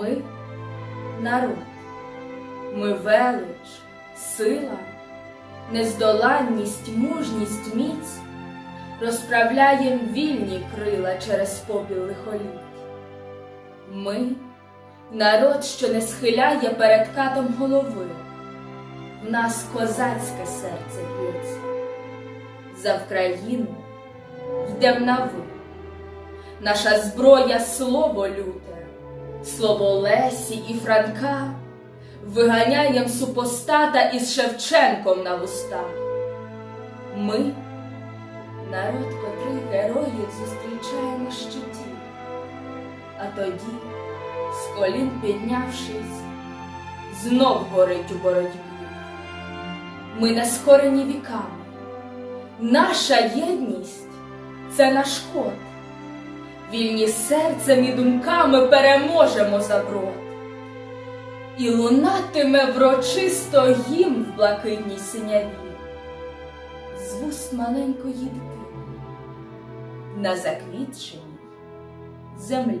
Ми народ, ми велич, сила, нездоланність, мужність, міць, розправляєм вільні крила через попіл лихоліть. Ми народ, що не схиляє перед катом голови, в нас козацьке серце б'ється. За Вкраїну йдем на ви. Наша зброя слово люте, слово Лесі і Франка, виганяєм супостата із Шевченком на вустах. Ми народ, котрий героїв зустрічає на щиті, а тоді, з колін піднявшись, знов горить у боротьбі. Ми не скорені віками. Наша єдність це наш код. Вільні серцем і думками переможемо заброд. І лунатиме врочисто гімн в блакитній синяві, з вуст маленької дитини на заквітченій землі.